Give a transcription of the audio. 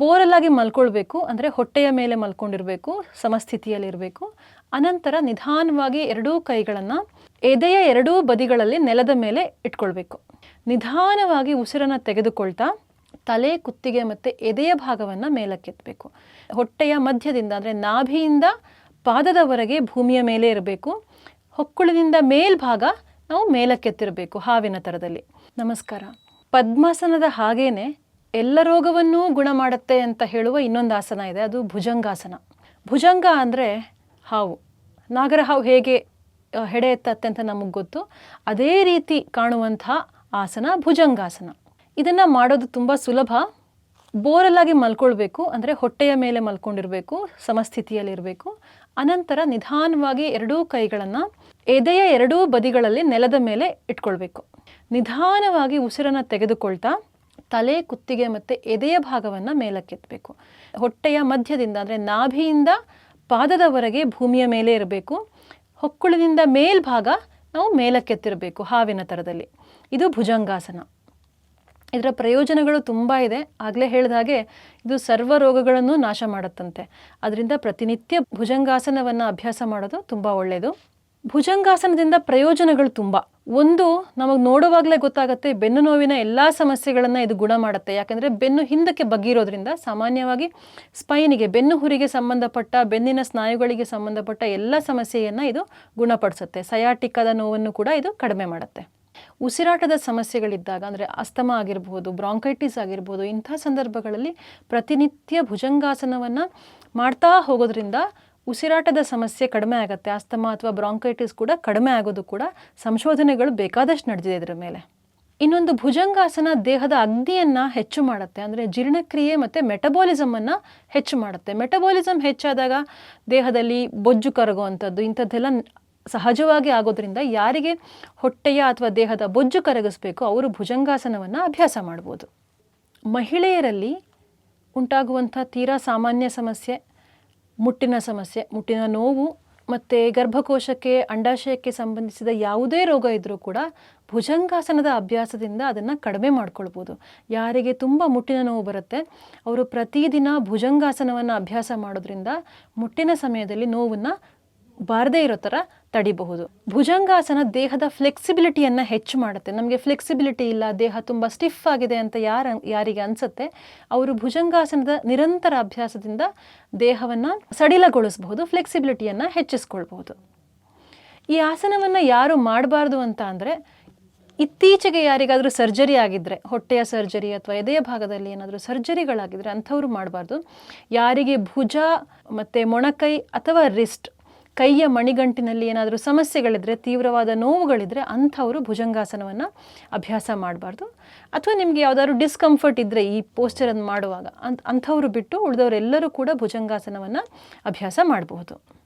ಬೋರಲಾಗಿ ಮಲ್ಕೊಳ್ಬೇಕು, ಅಂದರೆ ಹೊಟ್ಟೆಯ ಮೇಲೆ ಮಲ್ಕೊಂಡಿರಬೇಕು, ಸಮಸ್ಥಿತಿಯಲ್ಲಿರಬೇಕು. ಅನಂತರ ನಿಧಾನವಾಗಿ ಎರಡೂ ಕೈಗಳನ್ನು ಎದೆಯ ಎರಡೂ ಬದಿಗಳಲ್ಲಿ ನೆಲದ ಮೇಲೆ ಇಟ್ಕೊಳ್ಬೇಕು. ನಿಧಾನವಾಗಿ ಉಸಿರನ್ನು ತೆಗೆದುಕೊಳ್ತಾ ತಲೆ, ಕುತ್ತಿಗೆ ಮತ್ತು ಎದೆಯ ಭಾಗವನ್ನು ಮೇಲಕ್ಕೆತ್ತಬೇಕು ಹೊಟ್ಟೆಯ ಮಧ್ಯದಿಂದ, ಅಂದರೆ ನಾಭಿಯಿಂದ ಪಾದದವರೆಗೆ ಭೂಮಿಯ ಮೇಲೆ ಇರಬೇಕು. ಹೊಕ್ಕುಳಿನಿಂದ ಮೇಲ್ಭಾಗ ನಾವು ಮೇಲಕ್ಕೆತ್ತಿರಬೇಕು ಹಾವಿನ ಥರದಲ್ಲಿ ನಮಸ್ಕಾರ. ಪದ್ಮಾಸನದ ಹಾಗೇನೆ ಎಲ್ಲ ರೋಗವನ್ನೂ ಗುಣ ಮಾಡುತ್ತೆ ಅಂತ ಹೇಳುವ ಇನ್ನೊಂದು ಆಸನ ಇದೆ, ಅದು ಭುಜಂಗಾಸನ. ಭುಜಂಗ ಅಂದರೆ ಹಾವು. ನಾಗರ ಹಾವು ಹೇಗೆ ಹೆಡೆ ಎತ್ತತ್ತೆ ಅಂತ ನಮಗೆ ಗೊತ್ತು. ಅದೇ ರೀತಿ ಕಾಣುವಂಥ ಆಸನ ಭುಜಂಗಾಸನ. ಇದನ್ನು ಮಾಡೋದು ತುಂಬ ಸುಲಭ. ಬೋರಲ್ಲಾಗಿ ಮಲ್ಕೊಳ್ಬೇಕು, ಅಂದರೆ ಹೊಟ್ಟೆಯ ಮೇಲೆ ಮಲ್ಕೊಂಡಿರಬೇಕು, ಸಮಸ್ಥಿತಿಯಲ್ಲಿರಬೇಕು. ಅನಂತರ ನಿಧಾನವಾಗಿ ಎರಡೂ ಕೈಗಳನ್ನು ಎದೆಯ ಎರಡೂ ಬದಿಗಳಲ್ಲಿ ನೆಲದ ಮೇಲೆ ಇಟ್ಕೊಳ್ಬೇಕು. ನಿಧಾನವಾಗಿ ಉಸಿರನ್ನು ತೆಗೆದುಕೊಳ್ತಾ ತಲೆ, ಕುತ್ತಿಗೆ ಮತ್ತು ಎದೆಯ ಭಾಗವನ್ನು ಮೇಲಕ್ಕೆತ್ತಬೇಕು ಹೊಟ್ಟೆಯ ಮಧ್ಯದಿಂದ, ಅಂದರೆ ನಾಭಿಯಿಂದ ಪಾದದವರೆಗೆ ಭೂಮಿಯ ಮೇಲೆ ಇರಬೇಕು. ಹೊಕ್ಕುಳಿನಿಂದ ಮೇಲ್ಭಾಗ ನಾವು ಮೇಲಕ್ಕೆತ್ತಿರಬೇಕು, ಹಾವಿನ ಥರದಲ್ಲಿ ಇದು ಭುಜಂಗಾಸನ. ಇದರ ಪ್ರಯೋಜನಗಳು ತುಂಬ ಇದೆ. ಆಗಲೇ ಹೇಳಿದ ಹಾಗೆ ಇದು ಸರ್ವ ರೋಗಗಳನ್ನು ನಾಶ ಮಾಡುತ್ತಂತೆ. ಅದರಿಂದ ಪ್ರತಿನಿತ್ಯ ಭುಜಂಗಾಸನವನ್ನು ಅಭ್ಯಾಸ ಮಾಡೋದು ತುಂಬ ಒಳ್ಳೆಯದು ಭುಜಂಗಾಸನದಿಂದ ಪ್ರಯೋಜನಗಳು ತುಂಬ. ಒಂದು ನಮಗೆ ನೋಡುವಾಗಲೇ ಗೊತ್ತಾಗುತ್ತೆ ಬೆನ್ನು ನೋವಿನ ಎಲ್ಲ ಸಮಸ್ಯೆಗಳನ್ನು ಇದು ಗುಣ ಮಾಡುತ್ತೆ. ಯಾಕಂದರೆ ಬೆನ್ನು ಹಿಂದಕ್ಕೆ ಬಗ್ಗಿರೋದ್ರಿಂದ ಸಾಮಾನ್ಯವಾಗಿ ಸ್ಪೈನಿಗೆ, ಬೆನ್ನು ಹುರಿಗೆ ಸಂಬಂಧಪಟ್ಟ, ಬೆನ್ನಿನ ಸ್ನಾಯುಗಳಿಗೆ ಸಂಬಂಧಪಟ್ಟ ಎಲ್ಲ ಸಮಸ್ಯೆಯನ್ನು ಇದು ಗುಣಪಡಿಸುತ್ತೆ. ಸಯಾಟಿಕದ ನೋವನ್ನು ಕೂಡ ಇದು ಕಡಿಮೆ ಮಾಡುತ್ತೆ. ಉಸಿರಾಟದ ಸಮಸ್ಯೆಗಳಿದ್ದಾಗ, ಅಂದರೆ ಅಸ್ತಮ ಆಗಿರಬಹುದು, ಬ್ರಾಂಕೈಟಿಸ್ ಆಗಿರ್ಬೋದು ಇಂಥ ಸಂದರ್ಭಗಳಲ್ಲಿ ಪ್ರತಿನಿತ್ಯ ಭುಜಂಗಾಸನವನ್ನು ಮಾಡ್ತಾ ಹೋಗೋದ್ರಿಂದ ಉಸಿರಾಟದ ಸಮಸ್ಯೆ ಕಡಿಮೆ ಆಗುತ್ತೆ ಅಸ್ತಮ ಅಥವಾ ಬ್ರಾಂಕೈಟಿಸ್ ಕೂಡ ಕಡಿಮೆ ಆಗೋದು ಕೂಡ ಸಂಶೋಧನೆಗಳು ಬೇಕಾದಷ್ಟು ನಡೆದಿದೆ ಇದರ ಮೇಲೆ. ಇನ್ನೊಂದು ಭುಜಂಗಾಸನ ದೇಹದ ಅಗ್ನಿಯನ್ನು ಹೆಚ್ಚು ಮಾಡುತ್ತೆ, ಅಂದರೆ ಜೀರ್ಣಕ್ರಿಯೆ ಮತ್ತು ಮೆಟಬಾಲಿಸಮನ್ನು ಹೆಚ್ಚು ಮಾಡುತ್ತೆ. ಮೆಟಬಾಲಿಸಮ್ ಹೆಚ್ಚಾದಾಗ ದೇಹದಲ್ಲಿ ಬೊಜ್ಜು ಕರಗುವಂಥದ್ದು, ಇಂಥದ್ದೆಲ್ಲ ಸಹಜವಾಗಿ ಆಗೋದ್ರಿಂದ ಯಾರಿಗೆ ಹೊಟ್ಟೆಯ ಅಥವಾ ದೇಹದ ಬೊಜ್ಜು ಕರಗಿಸ್ಬೇಕು, ಅವರು ಭುಜಂಗಾಸನವನ್ನು ಅಭ್ಯಾಸ ಮಾಡ್ಬೋದು. ಮಹಿಳೆಯರಲ್ಲಿ ಉಂಟಾಗುವಂಥ ತೀರಾ ಸಾಮಾನ್ಯ ಸಮಸ್ಯೆ ಮುಟ್ಟಿನ ಸಮಸ್ಯೆ, ಮುಟ್ಟಿನ ನೋವು ಮತ್ತು ಗರ್ಭಕೋಶಕ್ಕೆ, ಅಂಡಾಶಯಕ್ಕೆ ಸಂಬಂಧಿಸಿದ ಯಾವುದೇ ರೋಗ ಇದ್ದರೂ ಕೂಡ ಭುಜಂಗಾಸನದ ಅಭ್ಯಾಸದಿಂದ ಅದನ್ನು ಕಡಿಮೆ ಮಾಡ್ಕೊಳ್ಬೋದು. ಯಾರಿಗೆ ತುಂಬ ಮುಟ್ಟಿನ ನೋವು ಬರುತ್ತೆ, ಅವರು ಪ್ರತಿದಿನ ಭುಜಂಗಾಸನವನ್ನು ಅಭ್ಯಾಸ ಮಾಡೋದ್ರಿಂದ ಮುಟ್ಟಿನ ಸಮಯದಲ್ಲಿ ನೋವನ್ನು ಬಾರದೇ ಇರೋ ಥರ ತಡಿಬಹುದು. ಭುಜಂಗಾಸನ ದೇಹದ ಫ್ಲೆಕ್ಸಿಬಿಲಿಟಿಯನ್ನು ಹೆಚ್ಚು ಮಾಡುತ್ತೆ. ನಮಗೆ ಫ್ಲೆಕ್ಸಿಬಿಲಿಟಿ ಇಲ್ಲ, ದೇಹ ತುಂಬ ಸ್ಟಿಫ್ ಆಗಿದೆ ಅಂತ ಯಾರ, ಯಾರಿಗೆ ಅನಿಸುತ್ತೆ, ಅವರು ಭುಜಂಗಾಸನದ ನಿರಂತರ ಅಭ್ಯಾಸದಿಂದ ದೇಹವನ್ನು ಸಡಿಲಗೊಳಿಸಬಹುದು ಫ್ಲೆಕ್ಸಿಬಿಲಿಟಿಯನ್ನು ಹೆಚ್ಚಿಸ್ಕೊಳ್ಬಹುದು. ಈ ಆಸನವನ್ನು ಯಾರು ಮಾಡಬಾರ್ದು ಅಂತ ಅಂದರೆ, ಇತ್ತೀಚೆಗೆ ಯಾರಿಗಾದರೂ ಸರ್ಜರಿ ಆಗಿದ್ದರೆ ಹೊಟ್ಟೆಯ ಸರ್ಜರಿ ಅಥವಾ ಎದೆಯ ಭಾಗದಲ್ಲಿ ಏನಾದರೂ ಸರ್ಜರಿಗಳಾಗಿದ್ದರೆ ಅಂಥವ್ರು ಮಾಡಬಾರ್ದು. ಯಾರಿಗೆ ಭುಜ ಮತ್ತು ಮೊಣಕೈ ಅಥವಾ ರಿಸ್ಟ್ ಕೈಯ ಮಣಿಗಂಟಿನಲ್ಲಿ ಏನಾದರೂ ಸಮಸ್ಯೆಗಳಿದ್ದರೆ ತೀವ್ರವಾದ ನೋವುಗಳಿದ್ದರೆ ಅಂಥವರು ಭುಜಂಗಾಸನವನ್ನು ಅಭ್ಯಾಸ ಮಾಡಬಾರ್ದು. ಅಥವಾ ನಿಮಗೆ ಯಾವುದಾದ್ರು ಡಿಸ್ಕಂಫರ್ಟ್ ಇದ್ದರೆ ಈ ಪೋಸ್ಚರನ್ನು ಮಾಡುವಾಗ, ಅಂತ, ಅಂಥವರು ಬಿಟ್ಟು ಉಳಿದವರೆಲ್ಲರೂ ಕೂಡ ಭುಜಂಗಾಸನವನ್ನು ಅಭ್ಯಾಸ ಮಾಡಬಹುದು.